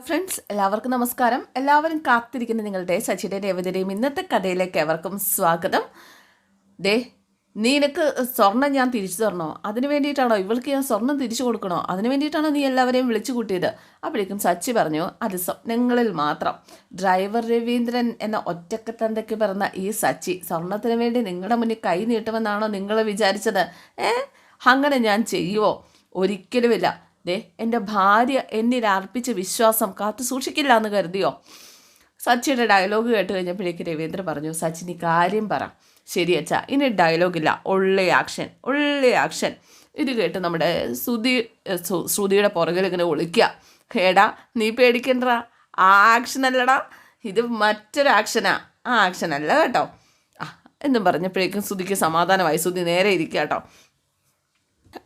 Friends എല്ലാവർക്കും നമസ്കാരം. എല്ലാവരും കാത്തിരിക്കുന്ന നിങ്ങളുടെ സച്ചിയുടെ രേവതിയുടെയും ഇന്നത്തെ കഥയിലേക്ക് എവർക്കും സ്വാഗതം. ദേ നിനക്ക് സ്വർണം ഞാൻ തിരിച്ചു തരണോ? അതിന് വേണ്ടിയിട്ടാണോ ഇവൾക്ക് ഞാൻ സ്വർണം തിരിച്ചു കൊടുക്കണോ? അതിന് വേണ്ടിയിട്ടാണോ നീ എല്ലാവരെയും വിളിച്ചു കൂട്ടിയത്? അപ്പോഴേക്കും സച്ചി പറഞ്ഞു അത് സ്വപ്നങ്ങളിൽ മാത്രം. ഡ്രൈവർ രവീന്ദ്രൻ എന്ന ഒറ്റക്കത്തന്തയ്ക്ക് പറഞ്ഞ ഈ സച്ചി സ്വർണത്തിന് വേണ്ടി നിങ്ങളുടെ മുന്നിൽ കൈ നീട്ടുമെന്നാണോ നിങ്ങൾ വിചാരിച്ചത്? ഏ? അങ്ങനെ ഞാൻ ചെയ്യുമോ ഒരിക്കലുമില്ല. ദേ എന്റെ ഭാര്യ എന്നിൽ അർപ്പിച്ച വിശ്വാസം കാത്തു സൂക്ഷിക്കില്ല എന്ന് കരുതിയോ? സച്ചിയുടെ ഡയലോഗ് കേട്ട് കഴിഞ്ഞപ്പോഴേക്ക് രവീന്ദ്രൻ പറഞ്ഞു സച്ചിൻ ഈ കാര്യം പറ. ശരി അച്ഛാ ഇനി ഡയലോഗില്ല ഉള്ളേ ആക്ഷൻ ഉള്ളേ ആക്ഷൻ. ഇത് കേട്ട് നമ്മുടെ ശ്രുതി ശ്രുതിയുടെ പുറകിൽ ഇങ്ങനെ ഒളിക്കുക ഏടാ നീ പേടിക്കണ്ട? ആ ആക്ഷൻ അല്ലടാ. ഇത് മറ്റൊരു ആക്ഷനാ ആ. ആക്ഷൻ അല്ല കേട്ടോ. എന്നും പറഞ്ഞപ്പോഴേക്കും ശ്രുതിക്ക് സമാധാനമായി. ശ്രുതി നേരെ ഇരിക്കുക കേട്ടോ.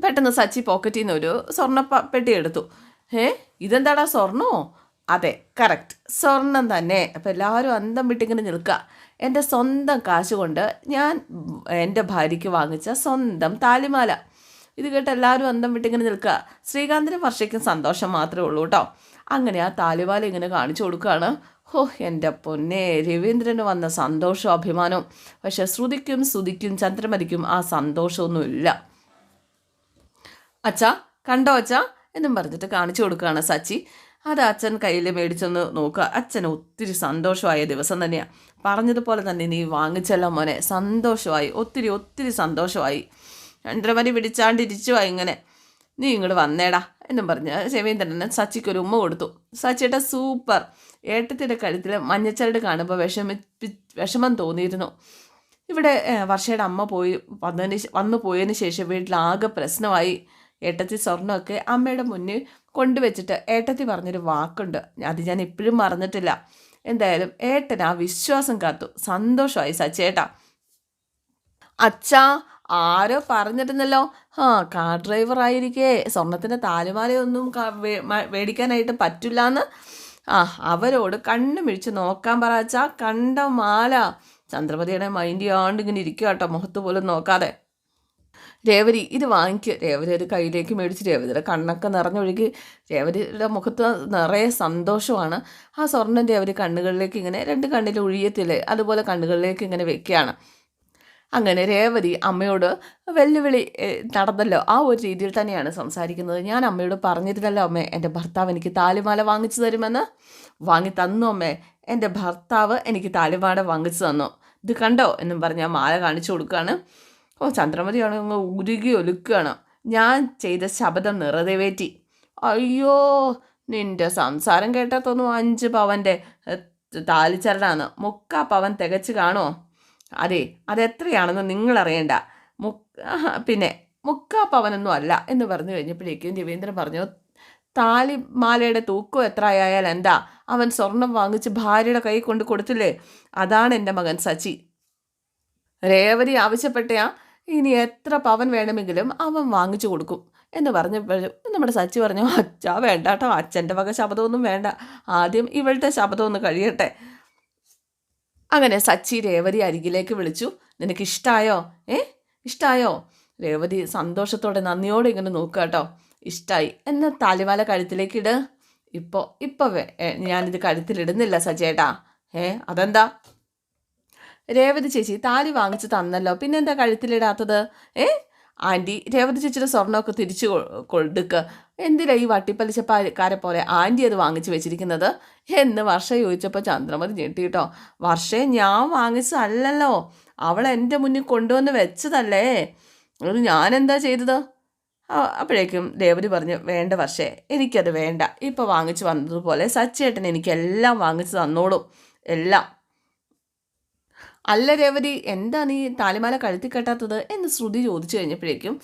പെട്ടെന്ന് സച്ചി പോക്കറ്റിൽ നിന്ന് ഒരു സ്വർണ പെട്ടി എടുത്തു. ഏ ഇതെന്താടാ സ്വർണോ? അതെ കറക്റ്റ് സ്വർണം തന്നെ. അപ്പം എല്ലാവരും അന്തം വിട്ടിങ്ങനെ നിൽക്കുക. എന്റെ സ്വന്തം കാശ് കൊണ്ട് ഞാൻ എന്റെ ഭാര്യയ്ക്ക് വാങ്ങിച്ച സ്വന്തം താലിമാല. ഇത് കേട്ട് എല്ലാവരും അന്തം വിട്ടിങ്ങനെ നിൽക്കുക. ശ്രീകാന്തിന് വർഷയ്ക്കും സന്തോഷം മാത്രമേ ഉള്ളൂ കേട്ടോ. അങ്ങനെ ആ താലിമാല ഇങ്ങനെ കാണിച്ചു കൊടുക്കുകയാണ്. ഹോ എന്റെ പൊന്നെ രവീന്ദ്രന് വന്ന സന്തോഷവും അഭിമാനവും. പക്ഷേ ശ്രുതിക്കും ശ്രുതിക്കും ചന്ദ്രമതിക്കും ആ സന്തോഷമൊന്നുമില്ല. അച്ഛാ കണ്ടോ അച്ഛാ? എന്നും പറഞ്ഞിട്ട് കാണിച്ചു കൊടുക്കുകയാണ് സച്ചി. അത് അച്ഛൻ കയ്യിൽ മേടിച്ചൊന്ന് നോക്കുക. അച്ഛന് ഒത്തിരി സന്തോഷമായ ദിവസം തന്നെയാണ് പറഞ്ഞതുപോലെ തന്നെ നീ വാങ്ങിച്ചല്ലോ മോനെ. സന്തോഷമായി. ഒത്തിരി ഒത്തിരി സന്തോഷമായി. രണ്ടര മണി പിടിച്ചാണ്ട് ഇരിച്ചുവായി ഇങ്ങനെ. നീ ഇങ്ങോട്ട് വന്നേടാ എന്നും പറഞ്ഞ് രവീന്ദ്രന് സച്ചിക്കൊരു ഉമ്മ കൊടുത്തു. സച്ചിയുടെ സൂപ്പർ. ഏട്ടത്തിന്റെ കഴുത്തിൽ മഞ്ഞച്ചരട് കാണുമ്പോൾ വിഷമിപ്പി വിഷമം തോന്നിയിരുന്നു. ഇവിടെ വർഷയുടെ അമ്മ പോയി വന്നതിന് വന്നു പോയതിന് ശേഷം വീട്ടിലാകെ പ്രശ്നമായി. ഏട്ടത്തി സ്വർണമൊക്കെ അമ്മയുടെ മുന്നിൽ കൊണ്ടുവച്ചിട്ട് ഏട്ടത്തി പറഞ്ഞൊരു വാക്കുണ്ട്. അത് ഞാൻ എപ്പോഴും മറന്നിട്ടില്ല. എന്തായാലും ഏട്ടൻ ആ വിശ്വാസം കാത്തു. സന്തോഷമായി സച്ചേട്ടാ. അച്ഛാ ആരോ പറഞ്ഞിരുന്നല്ലോ. ആ കാർ ഡ്രൈവർ ആയിരിക്കേ. സ്വർണത്തിന്റെ താലുമാലയൊന്നും മേടിക്കാനായിട്ട് പറ്റില്ല എന്ന് ആ അവരോട് കണ്ണു മിഴിച്ച് നോക്കാൻ പറ അച്ഛാ. കണ്ട മാല. ചന്ദ്രപതിയുടെ മൈൻഡ് ആണ്ട് ഇങ്ങനെ ഇരിക്കുക കേട്ടോ മുഖത്ത് പോലും നോക്കാതെ. രേവതി ഇത് വാങ്ങിക്കുക രേവതി ഒരു കയ്യിലേക്ക് മേടിച്ച് രേവതിയുടെ കണ്ണൊക്കെ നിറഞ്ഞൊഴുകി രേവതിയുടെ മുഖത്ത് നിറയെ സന്തോഷമാണ്. ആ സ്വർണം രേവതി കണ്ണുകളിലേക്ക് ഇങ്ങനെ രണ്ട് കണ്ണിൽ ഒഴിയത്തില്ലേ അതുപോലെ കണ്ണുകളിലേക്ക് ഇങ്ങനെ വെക്കുകയാണ്. അങ്ങനെ രേവതി അമ്മയോട് വെല്ലുവിളി നടന്നല്ലോ. ആ ഒരു രീതിയിൽ തന്നെയാണ് സംസാരിക്കുന്നത്. ഞാൻ അമ്മയോട് പറഞ്ഞിരുന്നല്ലോ അമ്മേ എന്റെ ഭർത്താവ് എനിക്ക് താലിമാല വാങ്ങിച്ചു തരുമെന്ന്. വാങ്ങി തന്നു അമ്മേ. എന്റെ ഭർത്താവ് എനിക്ക് താലിമാല വാങ്ങിച്ചു തന്നു. ഇത് കണ്ടോ? എന്നും പറഞ്ഞ് മാല കാണിച്ചു കൊടുക്കുകയാണ്. ഓ ചന്ദ്രമതിയാണ് അങ്ങ് ഉരുകി ഒലുക്കുകയാണ്. ഞാൻ ചെയ്ത ശബ്ദം നിറവേറ്റി. അയ്യോ നിന്റെ സംസാരം കേട്ടാൽ അഞ്ച് പവന്റെ താലിച്ചരടാണ്. മുക്കാ പവൻ തികച്ച് കാണുമോ അതെ അതെത്രയാണെന്ന് നിങ്ങൾ അറിയണ്ട മുക്ക പിന്നെ മുക്കാ പവനൊന്നും അല്ല എന്ന് പറഞ്ഞു കഴിഞ്ഞപ്പോഴേക്കും രവീന്ദ്രൻ പറഞ്ഞു താലിമാലയുടെ തൂക്കം എത്ര ആയാൽ എന്താ? അവൻ സ്വർണം വാങ്ങിച്ച് ഭാര്യയുടെ കൈ കൊണ്ട് കൊടുത്തില്ലേ? അതാണ് എന്റെ മകൻ സച്ചി. രേവതി ആവശ്യപ്പെട്ടയാ ഇനി എത്ര പവൻ വേണമെങ്കിലും അവൻ വാങ്ങിച്ചു കൊടുക്കും എന്ന് പറഞ്ഞപ്പോഴും നമ്മുടെ സച്ചി പറഞ്ഞു അച്ഛാ വേണ്ട കേട്ടോ അച്ഛന്റെ വക ശബ്ദമൊന്നും വേണ്ട. ആദ്യം ഇവളുടെ ശബ്ദം കഴിയട്ടെ. അങ്ങനെ സച്ചി രേവതി അരികിലേക്ക് വിളിച്ചു നിനക്ക് ഇഷ്ടായോ ഏ? ഇഷ്ടായോ? രേവതി സന്തോഷത്തോടെ നന്ദിയോടെ ഇങ്ങനെ നോക്കുക കേട്ടോ. ഇഷ്ടായി. എന്ന താലിമാല കഴുത്തിലേക്ക് ഇട്. ഇപ്പോൾ ഇപ്പോൾ ഞാനിത് കഴുത്തിലിടുന്നില്ല സജേട്ടാ ഏ അതെന്താ? രേവതി ചേച്ചി താലി വാങ്ങിച്ച് തന്നല്ലോ. പിന്നെന്താ കഴുത്തിലിടാത്തത്? ഏ? ആന്റി രേവതി ചേച്ചിയുടെ സ്വർണമൊക്കെ തിരിച്ചു കൊടുക്കുക കൊടുക്ക് എന്തിനാ ഈ വട്ടിപ്പലിശക്കാരെ പോലെ ആന്റി അത് വാങ്ങിച്ചു വെച്ചിരിക്കുന്നത്? എന്ന് വർഷ ചോദിച്ചപ്പോൾ ചന്ദ്രമതി ഞെട്ടിട്ടോ. വർഷേ ഞാൻ വാങ്ങിച്ചതല്ലല്ലോ. അവൾ എന്റെ മുന്നിൽ കൊണ്ടുവന്ന് വെച്ചതല്ലേ. അത് ഞാനെന്താ ചെയ്തത്? അപ്പോഴേക്കും രേവതി പറഞ്ഞു വേണ്ട വർഷേ എനിക്കത് വേണ്ട. ഇപ്പോൾ വാങ്ങിച്ചു വന്നതുപോലെ സച്ചേട്ടൻ എനിക്കെല്ലാം വാങ്ങിച്ചു തന്നോളും. എല്ലാം. അല്ല രേവതി എന്താ നീ താലിമാല കഴുത്തി കെട്ടാത്തത് എന്ന് ശ്രുതി ചോദിച്ചു കഴിഞ്ഞപ്പോഴേക്കും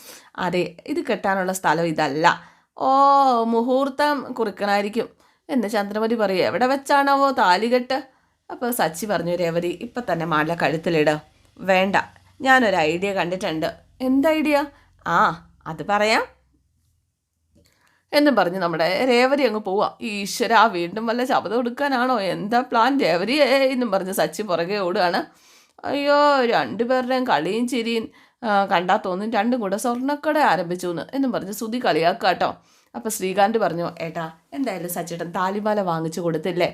അതെ ഇത് കെട്ടാനുള്ള സ്ഥലം ഇതല്ല. ഓ മുഹൂർത്തം കുറുക്കനായിരിക്കും എന്ന് ചന്ദ്രമതി പറയും എവിടെ വെച്ചാണാവോ താലികെട്ട് അപ്പോൾ സച്ചി പറഞ്ഞു രേവതി ഇപ്പം തന്നെ മാല കഴുത്തിലിട. വേണ്ട ഞാനൊരു ഐഡിയ കണ്ടിട്ടുണ്ട്. എന്ത് ഐഡിയ? ആ അത് പറയാം. എന്നും പറഞ്ഞ് നമ്മുടെ രേവതി അങ്ങ് പോവാം. ഈശ്വര വീണ്ടും വല്ല ശബ്ദം കൊടുക്കാനാണോ എന്താ പ്ലാൻ രേവതി എന്നും പറഞ്ഞ് സച്ചി പുറകെ ഓടുകയാണ്. അയ്യോ രണ്ടുപേരുടെയും കളിയും ചിരിയും കണ്ടാൽ തോന്നും രണ്ടും കൂടെ സ്വർണക്കട ആരംഭിച്ചു എന്ന് എന്നും പറഞ്ഞ് സുതി കേട്ടോ അപ്പോൾ ശ്രീകാന്ത് പറഞ്ഞു ഏട്ടാ എന്തായാലും സച്ചേട്ടൻ താലിമാല വാങ്ങിച്ചു കൊടുത്തില്ലേ?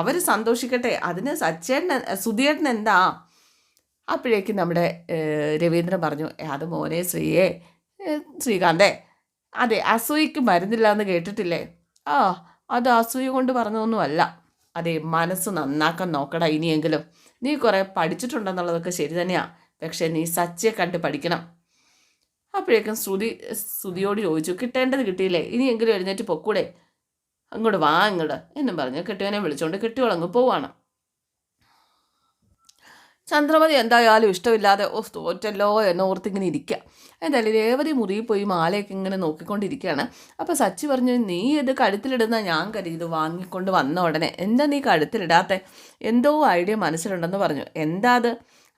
അവർ സന്തോഷിക്കട്ടെ. അതിന് സച്ചേട്ടൻ സുധിയേട്ടൻ എന്താ? അപ്പോഴേക്കും നമ്മുടെ രവീന്ദ്രൻ പറഞ്ഞു അത് മോനെ ശ്രീയെ ശ്രീകാന്തേ അതെ അസൂയക്ക് മരുന്നില്ല എന്ന് കേട്ടിട്ടില്ലേ? ആ അത് അസൂയ കൊണ്ട് പറഞ്ഞതൊന്നുമല്ല. അതെ മനസ്സ് നന്നാക്കാൻ നോക്കടാ ഇനിയെങ്കിലും. നീ കുറേ പഠിച്ചിട്ടുണ്ടെന്നുള്ളതൊക്കെ ശരി തന്നെയാണ് പക്ഷേ നീ സച്ചയെ കണ്ട് പഠിക്കണം. അപ്പോഴേക്കും ശ്രുതി ശ്രുതിയോട് ചോദിച്ചു കിട്ടേണ്ടത് കിട്ടിയില്ലേ? ഇനിയെങ്കിലും എഴുന്നേറ്റ് പൊക്കൂടെ? അങ്ങോട്ട് വാ ഇങ്ങോട്ട് എന്നും പറഞ്ഞു. കെട്ടിയവനെ വിളിച്ചുകൊണ്ട് കെട്ടിയോളങ്ങ് പോവാണ്. ചന്ദ്രമതി എന്തായാലും ഇഷ്ടമില്ലാതെ ഓ തോറ്റല്ലോ എന്നോർത്തിങ്ങനെ ഇരിക്കുക എന്തായാലും രേവതി മുറിയിൽ പോയി മാലയൊക്കെ ഇങ്ങനെ നോക്കിക്കൊണ്ടിരിക്കുകയാണ് അപ്പോൾ സച്ചി പറഞ്ഞു നീ ഇത് കഴുത്തിലിടുന്ന ഞാൻ കരുതി ഇത് വാങ്ങിക്കൊണ്ട് വന്ന ഉടനെ. എന്താ നീ കഴുത്തിലിടാത്തെ? എന്തോ ഐഡിയ മനസ്സിലുണ്ടെന്ന് പറഞ്ഞു. എന്താ അത്?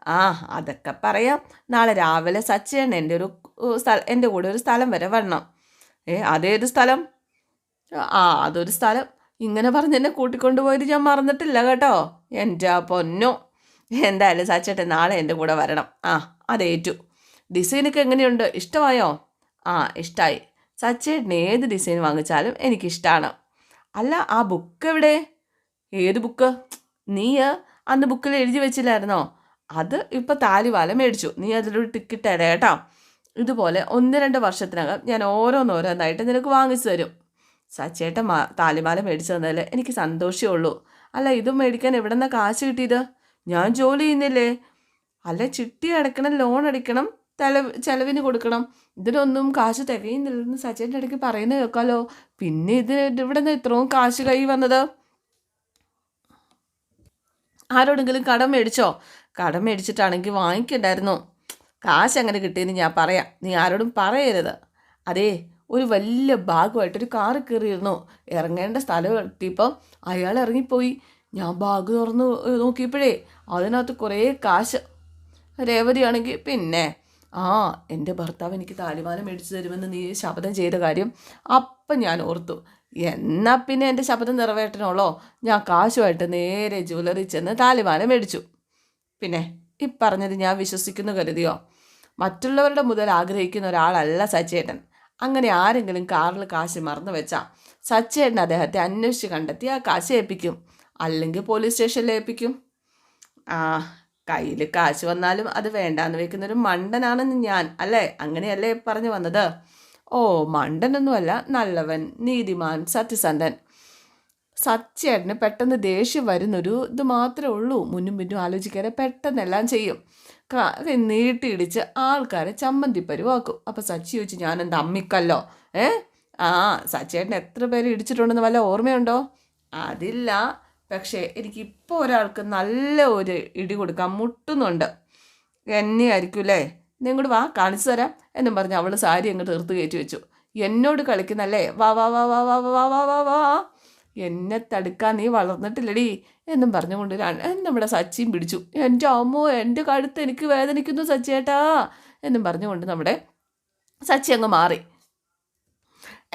ആ അതൊക്കെ പറയാം. നാളെ രാവിലെ സച്ചിയാണ് എന്റെ ഒരു സ്ഥലം എന്റെ കൂടെ ഒരു സ്ഥലം വരെ വരണം. ഏ അതേത് സ്ഥലം? ആ അതൊരു സ്ഥലം. ഇങ്ങനെ പറഞ്ഞ് എന്നെ കൂട്ടിക്കൊണ്ടുപോയത് ഞാൻ മറന്നിട്ടില്ല കേട്ടോ. എന്റെ പൊന്നോ. എന്തായാലും സച്ചേട്ടൻ നാളെ എന്റെ കൂടെ വരണം. ആ അതേറ്റു ഡിസൈനൊക്കെ എങ്ങനെയുണ്ട്? ഇഷ്ടമായോ? ആ ഇഷ്ടമായി സച്ചേട്ടൻ ഏത് ഡിസൈൻ വാങ്ങിച്ചാലും എനിക്കിഷ്ടമാണ് അല്ല ആ ബുക്ക് എവിടെ? ഏത് ബുക്ക് നീ അന്ന് ബുക്കിൽ എഴുതി വെച്ചില്ലായിരുന്നോ? അത് ഇപ്പോൾ താലിവാല മേടിച്ചു. നീ അതിലൊരു ടിക്കറ്റ് തരാം കേട്ടോ. ഇതുപോലെ ഒന്ന് രണ്ട് വർഷത്തിനകം ഞാൻ ഓരോന്നോരോന്നായിട്ട് നിനക്ക് വാങ്ങിച്ചു തരും. സച്ചേട്ടൻ മാ താലിമാല മേടിച്ചു തന്നതിൽ എനിക്ക് സന്തോഷമേ ഉള്ളൂ. അല്ല ഇത് മേടിക്കാൻ എവിടെ നിന്നാണ് കാശ് കിട്ടിയത്? ഞാൻ ജോലി ചെയ്യുന്നില്ലേ? അല്ല ചിട്ടി അടക്കണം ലോൺ അടിക്കണം തല ചെലവിന് കൊടുക്കണം. ഇതിനൊന്നും കാശ് തികയുന്നില്ലെന്ന് സച്ചിന്റെ ഇടയ്ക്ക് പറയുന്നത് കേൾക്കാലോ. പിന്നെ ഇത് ഇവിടെ നിന്ന് ഇത്രയും കാശ് കൈ വന്നത്? ആരോടെങ്കിലും കടം മേടിച്ചോ? കടം മേടിച്ചിട്ടാണെങ്കിൽ വാങ്ങിക്കണ്ടായിരുന്നു. കാശ് അങ്ങനെ കിട്ടിയെന്ന് ഞാൻ പറയാം. നീ ആരോടും പറയരുത്. അതെ ഒരു വലിയ ബാഗുമായിട്ടൊരു കാറ് കയറിയിരുന്നു. ഇറങ്ങേണ്ട സ്ഥലം എത്തിയപ്പം അയാൾ ഇറങ്ങിപ്പോയി. ഞാൻ ബാഗ് തുറന്ന് നോക്കിയപ്പോഴേ അതിനകത്ത് കുറേ കാശ്. രേവതിയാണെങ്കിൽ പിന്നെ ആ എന്റെ ഭർത്താവ് എനിക്ക് താലിമാല മേടിച്ചു തരുമെന്ന് നീ ശപഥം ചെയ്ത കാര്യം അപ്പം ഞാൻ ഓർത്തു. എന്നാൽ പിന്നെ എന്റെ ശബ്ദം നിറവേറ്റണോളോ? ഞാൻ കാശുമായിട്ട് നേരെ ജ്വല്ലറി ചെന്ന് താലിമാല മേടിച്ചു. പിന്നെ ഈ പറഞ്ഞത് ഞാൻ വിശ്വസിക്കുന്നു കരുതിയോ? മറ്റുള്ളവരുടെ മുതൽ ആഗ്രഹിക്കുന്ന ഒരാളല്ല സച്ചേട്ടൻ. അങ്ങനെ ആരെങ്കിലും കാറിൽ കാശ് മറന്നു വെച്ചാൽ സച്ചേട്ടൻ അദ്ദേഹത്തെ അന്വേഷിച്ച് കണ്ടെത്തി ആ കാശ് ഏൽപ്പിക്കും. അല്ലെങ്കിൽ പോലീസ് സ്റ്റേഷനിൽ ഏൽപ്പിക്കും. ആ കയ്യിൽ കാശ് വന്നാലും അത് വേണ്ടാന്ന് വെക്കുന്നൊരു മണ്ടനാണെന്ന് ഞാൻ അല്ലേ? അങ്ങനെയല്ലേ പറഞ്ഞു വന്നത്? ഓ മണ്ടനൊന്നുമല്ല നല്ലവൻ നീതിമാൻ സത്യസന്ധൻ. സച്ചേട്ടന് പെട്ടെന്ന് ദേഷ്യം വരുന്നൊരു ഇത് മാത്രമേ ഉള്ളൂ. മുന്നും പിന്നും ആലോചിക്കാതെ പെട്ടെന്നെല്ലാം ചെയ്യും. നീട്ടിയിടിച്ച് ആൾക്കാരെ ചമ്മന്തി പരുവാക്കും അപ്പോൾ സച്ചി ചോദിച്ചു ഞാൻ അമ്മിക്കല്ലോ? ഏ? ആ സച്ചേട്ടൻ എത്ര പേര് ഇടിച്ചിട്ടുണ്ടെന്ന് വല്ല ഓർമ്മയുണ്ടോ? അതില്ല. പക്ഷേ എനിക്കിപ്പോൾ ഒരാൾക്ക് നല്ല ഒരു ഇടി കൊടുക്കാൻ മുട്ടുന്നുണ്ട്. എന്നെ ആയിരിക്കും നിങ്ങോട് വാ കാണിച്ചു തരാം എന്നും പറഞ്ഞ് അവൾ സാരി അങ്ങ് തീർത്ത് കയറ്റി വെച്ചു. എന്നോട് കളിക്കുന്നല്ലേ? വാ വാ വാ വാ വാ വാ വാ വാ വാ. എന്നെ തടുക്കാൻ നീ വളർന്നിട്ടില്ലടി എന്നും പറഞ്ഞുകൊണ്ട് നമ്മുടെ സച്ചിയും പിടിച്ചു. എന്റെ അമ്മോ എന്റെ കഴുത്ത് എനിക്ക് വേദനിക്കുന്നു സച്ചിയേട്ടാ എന്നും പറഞ്ഞുകൊണ്ട് നമ്മുടെ സച്ചി അങ്ങ് മാറി.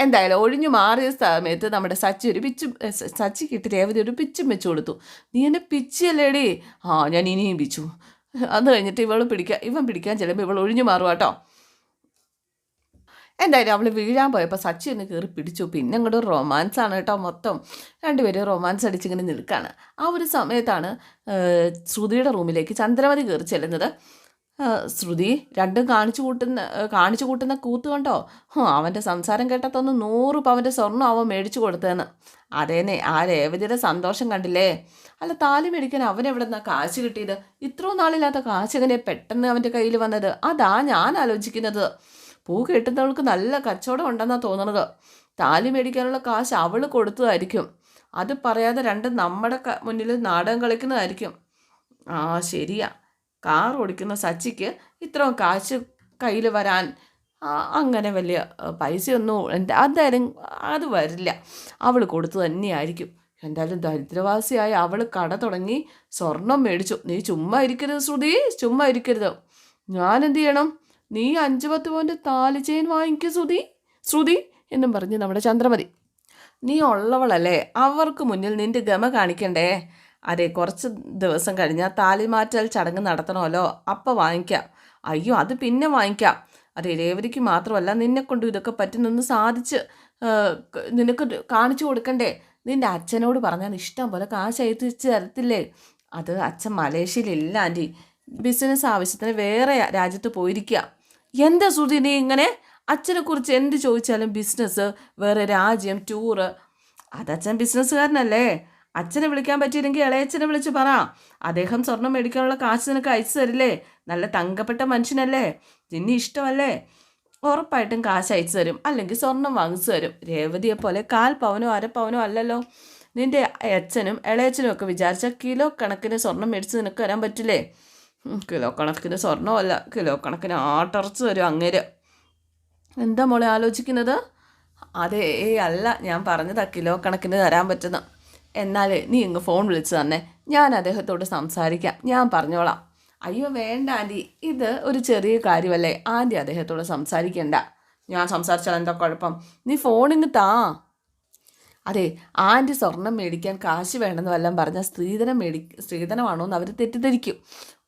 എന്തായാലും ഒഴിഞ്ഞു മാറിയ സമയത്ത് നമ്മുടെ സച്ചി ഒരു പിച്ചും കിട്ടി രേവതി ഒരു പിച്ചും വെച്ചു കൊടുത്തു. നീ എന്നെ പിച്ചല്ലേടി ആ ഞാൻ ഇനിയും പിച്ചു. അത് കഴിഞ്ഞിട്ട് ഇവൾ പിടിക്കാൻ ഇവൻ പിടിക്കാൻ ചിലപ്പോൾ ഇവൾ ഒഴിഞ്ഞു മാറുക കേട്ടോ എന്തായാലും അവൾ വീഴാൻ പോയപ്പോൾ സച്ചി ഒന്ന് കയറി പിടിച്ചു. പിന്നെ അങ്ങോട്ട് റൊമാൻസ് ആണ് കേട്ടോ മൊത്തം. രണ്ടുപേരും റൊമാൻസ് അടിച്ചിങ്ങനെ നിൽക്കുകയാണ് ആ ഒരു സമയത്താണ് ശ്രുതിയുടെ റൂമിലേക്ക് ചന്ദ്രമതി കയറി ചെല്ലുന്നത്. ശ്രുതി രണ്ടും കാണിച്ചു കൂട്ടുന്ന കാണിച്ചു കൂട്ടുന്ന കൂത്ത് കണ്ടോ? അവന്റെ സംസാരം കേട്ടത്തൊന്ന് നൂറ് പവന്റെ സ്വർണം അവൻ മേടിച്ചു കൊടുത്തതെന്ന്. അതേനെ ആ രേവതിയുടെ സന്തോഷം കണ്ടില്ലേ? അല്ല താലി മേടിക്കാൻ അവൻ എവിടെ നിന്നാ കാശ് കിട്ടിയത്? ഇത്രയും നാളില്ലാത്ത കാശ് എങ്ങനെ പെട്ടെന്ന് അവന്റെ കയ്യിൽ വന്നത്? അതാ ഞാൻ ആലോചിക്കുന്നത്. പൂ കെട്ടുന്നവൾക്ക് നല്ല കച്ചവടം ഉണ്ടെന്നാണ് തോന്നുന്നത് താലി മേടിക്കാനുള്ള കാശ് അവൾ കൊടുത്തതായിരിക്കും. അത് പറയാതെ രണ്ട് നമ്മുടെ മുന്നിൽ നാടകം കളിക്കുന്നതായിരിക്കും. ആ ശരിയാ. കാർ ഓടിക്കുന്ന സച്ചിക്ക് ഇത്രയും കാശ് കയ്യിൽ വരാൻ അങ്ങനെ വലിയ പൈസയൊന്നും എന്തായാലും അത് വരില്ല. അവൾ കൊടുത്തു തന്നെയായിരിക്കും. എന്തായാലും ദരിദ്രവാസിയായ അവൾ കട തുടങ്ങി സ്വർണം മേടിച്ചു. നീ ചുമ്മാ ഇരിക്കരുത് ശ്രുതി ചുമ്മാ ഇരിക്കരുത്. ഞാൻ എന്ത് ചെയ്യണം? നീ അഞ്ച് പത്ത് പോയിന്റ് താലി ചെയിൻ വാങ്ങിക്കൂ ശ്രുതി ശ്രുതി എന്നും പറഞ്ഞ് നമ്മുടെ ചന്ദ്രമതി. നീ ഉള്ളവളല്ലേ? അവർക്ക് മുന്നിൽ നിന്റെ ഗമ കാണിക്കണ്ടേ? അതെ കുറച്ച് ദിവസം കഴിഞ്ഞാൽ താലിമാറ്റൽ ചടങ്ങ് നടത്തണമല്ലോ. അപ്പം വാങ്ങിക്കാം. അയ്യോ അത് പിന്നെ വാങ്ങിക്കാം. അതെ രേവതിക്ക് മാത്രമല്ല നിന്നെ കൊണ്ട് ഇതൊക്കെ പറ്റുന്നൊന്ന് സാധിച്ച് നിനക്ക് കാണിച്ചു കൊടുക്കണ്ടേ? നിന്റെ അച്ഛനോട് പറഞ്ഞാൽ ഇഷ്ടം പോലെ കാശ് അയച്ചു തരത്തില്ലേ? അത് അച്ഛൻ മലേഷ്യയിലില്ല ആന്റി. ബിസിനസ് ആവശ്യത്തിന് വേറെ രാജ്യത്ത് പോയിരിക്കുക എന്താ ശ്രുതി നീ ഇങ്ങനെ? അച്ഛനെക്കുറിച്ച് എന്ത് ചോദിച്ചാലും ബിസിനസ് വേറെ രാജ്യം ടൂറ്. അതച്ഛൻ ബിസിനസ്സുകാരനല്ലേ? അച്ഛനെ വിളിക്കാൻ പറ്റിയില്ലെങ്കിൽ ഇളയച്ഛനെ വിളിച്ച് പറ. അദ്ദേഹം സ്വർണം മേടിക്കാനുള്ള കാശ് നിനക്ക് അയച്ചു തരില്ലേ? നല്ല തങ്കപ്പെട്ട മനുഷ്യനല്ലേ? നിന്നെ ഇഷ്ടമല്ലേ? ഉറപ്പായിട്ടും കാശ് അയച്ചു തരും. അല്ലെങ്കിൽ സ്വർണം വാങ്ങിച്ചു തരും. രേവതിയെ പോലെ കാൽ പവനോ അരപ്പവനോ പവനോ അല്ലല്ലോ. നിന്റെ അച്ഛനും ഇളയച്ഛനും ഒക്കെ വിചാരിച്ച കിലോ കണക്കിന് സ്വർണം മേടിച്ച് നിനക്ക് വരാൻ പറ്റില്ലേ? കിലോ കണക്കിന് സ്വർണമല്ല കിലോ കണക്കിന് ആട്ടറച്ച് വരും അങ്ങേര്. എന്താ മോളെ ആലോചിക്കുന്നത്? അതേ അല്ല ഞാൻ പറഞ്ഞതാ കിലോ കണക്കിന് തരാൻ പറ്റുന്ന. എന്നാൽ നീ ഇങ്ങ് ഫോൺ വിളിച്ച് തന്നെ. ഞാൻ അദ്ദേഹത്തോട് സംസാരിക്കാം. ഞാൻ പറഞ്ഞോളാം. അയ്യോ വേണ്ട ആന്റി ഇത് ഒരു ചെറിയ കാര്യമല്ലേ? ആന്റി അദ്ദേഹത്തോട് സംസാരിക്കണ്ട. ഞാൻ സംസാരിച്ചാൽ എന്താ കുഴപ്പം? നീ ഫോണിങ് താ. അതെ ആന്റി സ്വർണം മേടിക്കാൻ കാശ് വേണമെന്ന് വല്ലതും പറഞ്ഞാൽ സ്ത്രീധനം മേടി സ്ത്രീധനമാണോ എന്ന് അവർ തെറ്റിദ്ധരിക്കും.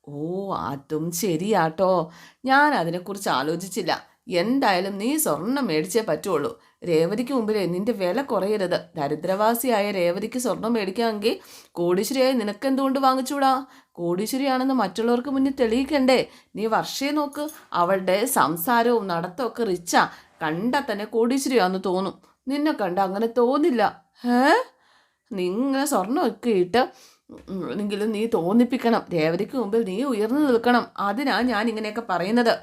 ഓ അതും ശരിയാട്ടോ. ഞാൻ അതിനെക്കുറിച്ച് ആലോചിച്ചില്ല. എന്തായാലും നീ സ്വർണം മേടിച്ചേ പറ്റുള്ളൂ രേവതിക്ക് മുമ്പിലേ നിന്റെ വില കുറയരുത് ദരിദ്രവാസിയായ രേവതിക്ക് സ്വർണം മേടിക്കാമെങ്കിൽ കോടീശ്വരിയായി നിനക്ക് എന്തുകൊണ്ട് വാങ്ങിച്ചൂടാ കോടീശ്വരിയാണെന്ന് മറ്റുള്ളവർക്ക് മുന്നിൽ തെളിയിക്കണ്ടേ നീ വർഷയെ നോക്ക് അവളുടെ സംസാരവും നടത്തമൊക്കെ റിച്ചാ കണ്ടാൽ തന്നെ കോടീശ്വരിയാന്ന് തോന്നും നിന്നെ കണ്ട അങ്ങനെ തോന്നില്ല ഏ നിങ്ങൾ സ്വർണമൊക്കെ ഇട്ട് എങ്കിലും നീ തോന്നിപ്പിക്കണം രേവതിക്ക് മുമ്പിൽ നീ ഉയർന്നു നിൽക്കണം അതിനാണ് ഞാൻ ഇങ്ങനെയൊക്കെ പറയുന്നത്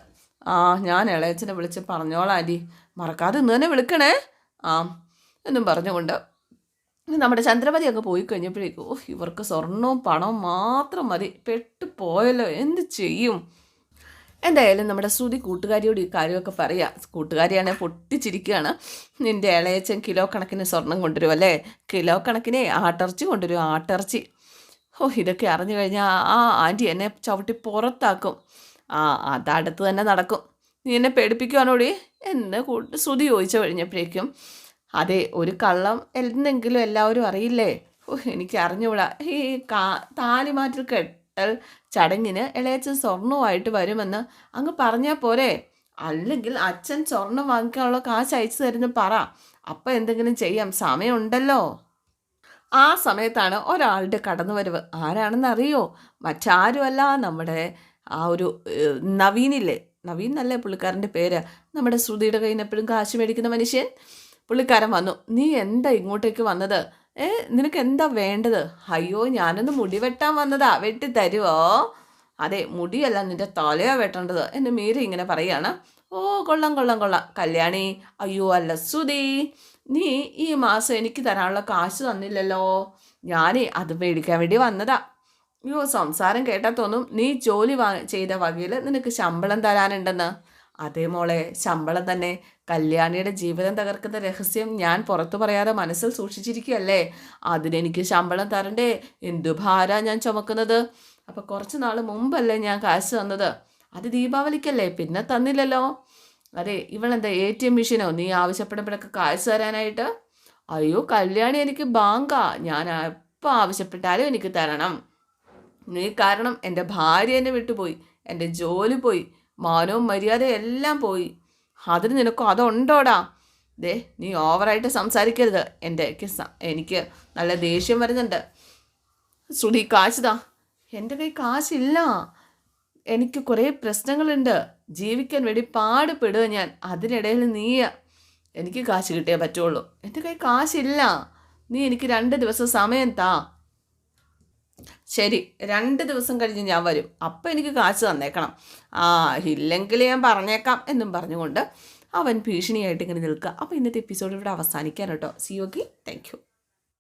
ആ ഞാൻ ഇളയച്ചനെ വിളിച്ച് പറഞ്ഞോളാം ആന്റി മറക്കാതെ ഇന്ന് തന്നെ വിളിക്കണേ. ആ എന്നും പറഞ്ഞുകൊണ്ട് നമ്മുടെ ചന്ദ്രമതി അങ്ങ് പോയി കഴിഞ്ഞപ്പോഴേക്കും ഓ ഇവർക്ക് സ്വർണവും പണവും മാത്രം മതി. പെട്ടുപോയല്ലോ എന്ത് ചെയ്യും? എന്തായാലും നമ്മുടെ ശ്രുതി കൂട്ടുകാരിയോട് ഈ കാര്യമൊക്കെ പറയാം. കൂട്ടുകാരിയാണ് പൊട്ടിച്ചിരിക്കുകയാണ്. നിന്റെ ഇളയച്ചൻ കിലോ കണക്കിന് സ്വർണം കൊണ്ടുവരും അല്ലേ? കിലോ കണക്കിന് ആട്ടിറച്ചി കൊണ്ടുവരും ആട്ടിറച്ചി. ഓ ഇതൊക്കെ അറിഞ്ഞു കഴിഞ്ഞാൽ ആ ആന്റി എന്നെ ചവിട്ടി പുറത്താക്കും. ആ അതടുത്ത് തന്നെ നടക്കും. നീ എന്നെ പേടിപ്പിക്കുവാണോടി? എന്ന് കൂട്ട് ശ്രുതി ചോദിച്ചു കഴിഞ്ഞപ്പോഴേക്കും അതെ ഒരു കള്ളം എന്തെങ്കിലും എല്ലാവരും അറിയില്ലേ? എനിക്ക് അറിഞ്ഞുകൂടാ ഈ കാ താലിമാറ്റിൽ കെട്ടൽ ചടങ്ങിന് ഇളയച്ചൻ സ്വർണവുമായിട്ട് വരുമെന്ന് അങ്ങ് പറഞ്ഞാൽ പോരെ. അല്ലെങ്കിൽ അച്ഛൻ സ്വർണം വാങ്ങിക്കാനുള്ള കാശ് അയച്ചു തരുന്ന പറ. അപ്പം എന്തെങ്കിലും ചെയ്യാം. സമയമുണ്ടല്ലോ. ആ സമയത്താണ് ഒരാളുടെ കടന്നുവരവ്. ആരാണെന്ന് അറിയോ മറ്റാരുമല്ല നമ്മുടെ ആ ഒരു നവീനില്ലേ? നവീൻ എന്നല്ലേ പുള്ളിക്കാരന്റെ പേര്. നമ്മുടെ ശ്രുതിയുടെ കയ്യിൽ നിന്ന് എപ്പോഴും കാശ് മേടിക്കുന്ന മനുഷ്യൻ പുള്ളിക്കാരൻ വന്നു. നീ എന്താ ഇങ്ങോട്ടേക്ക് വന്നത്? ഏ നിനക്ക് എന്താ വേണ്ടത്? അയ്യോ ഞാനൊന്ന് മുടി വെട്ടാൻ വന്നതാ. വെട്ടി തരുവോ? അതെ മുടിയല്ല നിന്റെ തലയോ വെട്ടേണ്ടത്. എന്നെ മീര ഇങ്ങനെ പറയാണ്. ഓ കൊള്ളം കൊള്ളം കൊള്ളാം. കല്യാണി അയ്യോ അല്ല സുധി നീ ഈ മാസം എനിക്ക് തരാനുള്ള കാശ് തന്നില്ലല്ലോ. ഞാനേ അത് മേടിക്കാൻ വേണ്ടി വന്നതാ. അയ്യോ സംസാരം കേട്ടാൽ തോന്നും. നീ ജോലി വാ ചെയ്ത വകയിൽ നിനക്ക് ശമ്പളം തരാനുണ്ടെന്ന്. അതേ മോളെ ശമ്പളം തന്നെ. കല്യാണിയുടെ ജീവിതം തകർക്കുന്ന രഹസ്യം ഞാൻ പുറത്തു പറയാതെ മനസ്സിൽ സൂക്ഷിച്ചിരിക്കുകയല്ലേ? അതിനെനിക്ക് ശമ്പളം തരണ്ടേ? എന്തു ഭാര ഞാൻ ചുമക്കുന്നത്. അപ്പോൾ കുറച്ച് നാൾ മുമ്പല്ലേ ഞാൻ കാശ് തന്നത്? അത് ദീപാവലിക്കല്ലേ? പിന്നെ തന്നില്ലല്ലോ. അതെ ഇവളെന്താ എ ടി എം മെഷീനോ? നീ ആവശ്യപ്പെടുമ്പോഴൊക്കെ കാശ് തരാനായിട്ട്? അയ്യോ കല്യാണി എനിക്ക് ബാങ്കാ. ഞാൻ എപ്പോൾ ആവശ്യപ്പെട്ടാലും എനിക്ക് തരണം. നീ കാരണം എന്റെ ഭാര്യ എന്നെ വിട്ടുപോയി എന്റെ ജോലി പോയി മാനവും മര്യാദയും എല്ലാം പോയി. അതിന് നിനക്കും? അതുണ്ടോടാ? ദേ നീ ഓവറായിട്ട് സംസാരിക്കരുത്. എന്റെ എനിക്ക് നല്ല ദേഷ്യം വരുന്നുണ്ട്. ശ്രുതി കാശുതാ എന്റെ കൈ കാശില്ല. എനിക്ക് കുറേ പ്രശ്നങ്ങളുണ്ട്. ജീവിക്കാൻ വേണ്ടി പാടുപെടുക ഞാൻ. അതിനിടയിൽ നീ എനിക്ക് കാശ് കിട്ടിയേ പറ്റുള്ളൂ. എന്റെ കൈ കാശില്ല. നീ എനിക്ക് രണ്ട് ദിവസം സമയം താ. ശരി രണ്ട് ദിവസം കഴിഞ്ഞ് ഞാൻ വരും. അപ്പം എനിക്ക് കാശ് തന്നേക്കണം. ആ ഇല്ലെങ്കിൽ ഞാൻ പറഞ്ഞേക്കാം എന്നും പറഞ്ഞുകൊണ്ട് അവൻ ഭീഷണിയായിട്ട് ഇങ്ങനെ നിൽക്കുക. അപ്പോൾ ഇന്നത്തെ എപ്പിസോഡ് ഇവിടെ അവസാനിക്കാൻ കേട്ടോ. C okay thank you